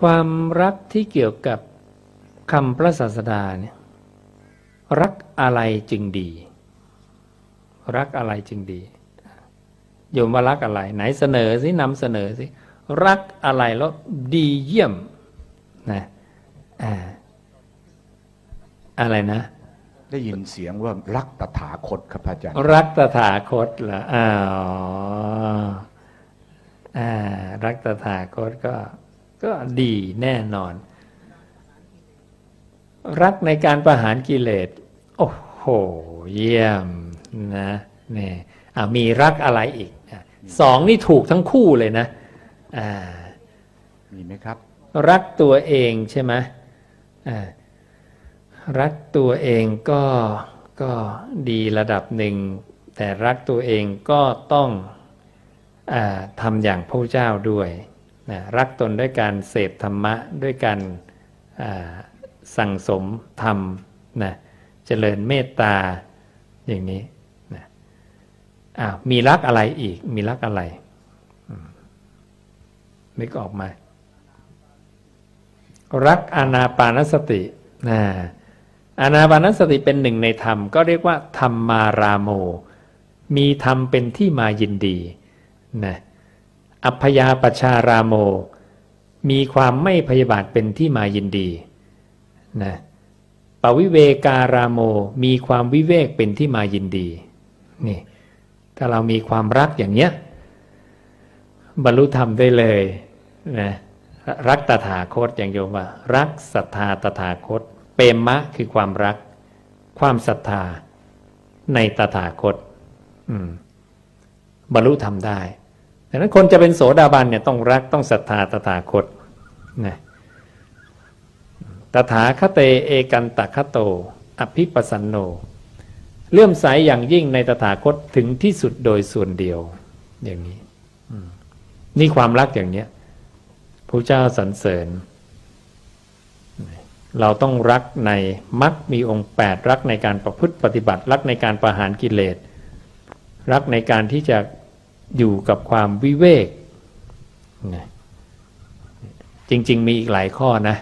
ความรักที่เกี่ยวกับคำพระศาสดาเนี่ยรักอะไรจึงดี รักอะไรจึงดีโยมว่ารักอะไร ไหนเสนอสินำเสนอสิรักอะไรแล้วดีเยี่ยมนะอ่าอะไรนะ ได้ยินเสียงว่ารักตถาคตครับอาจารย์ รักตถาคตเหรออ้าวอ่ารักตถาคตก็ ก็ดีแน่นอน รักในการประหารกิเลส โอ้โห เยี่ยมนะเนี่ยอ่ามีรักอะไรอีกอะสองนี่ถูกทั้งคู่เลยนะอ่ามีไหมครับ รักตัวเองใช่ไหมอ่ารักตัวเองก็ก็ดีระดับหนึ่ง แต่รักตัวเองก็ต้องอาทำอย่างพระเจ้าด้วย นะรักตนด้วยการเสพธรรมะด้วยการสั่งสมธรรมนะเจริญเมตตาอย่างนี้นะอ้าวมีรักอะไรอีกมีรักอะไรอืมนึกออกมา รักอานาปานสตินะอานาปานสติเป็นหนึ่งในธรรม ก็เรียกว่าธรรมาราโม มีธรรมเป็นที่มายินดีนะ อัพยาปชารามโม มีความไม่พยาบาทเป็นที่มายินดีนะปวิเวการามโมมีความวิเวกเป็นที่มายินดีนี่ถ้าเรามีความรักอย่างเนี้ยบรรลุธรรมได้เลยนะรักตถาคตอย่างโยมว่า รักศรัทธาตถาคต เปรมะคือความรัก ความศรัทธาในตถาคตอืมบรรลุธรรมได้ ดังนั้นคนจะเป็นโสดาบันเนี่ยต้องรักต้องศรัทธาตถาคตนะตถาคเตเอกันตะคโต อภิปสันโน เลื่อมใสอย่างยิ่งในตถาคตถึงที่สุดโดยส่วนเดียวอย่างนี้นี่ความรักอย่างเนี้ยพระเจ้าสรรเสริญ เราต้องรักในมักมีองค์แปดรักในการประพฤติปฏิบัติ รักในการประหารกิเลส รักในการที่จะ อยู่กับความวิเวกนะจริง ๆ มีอีกหลายข้อนะ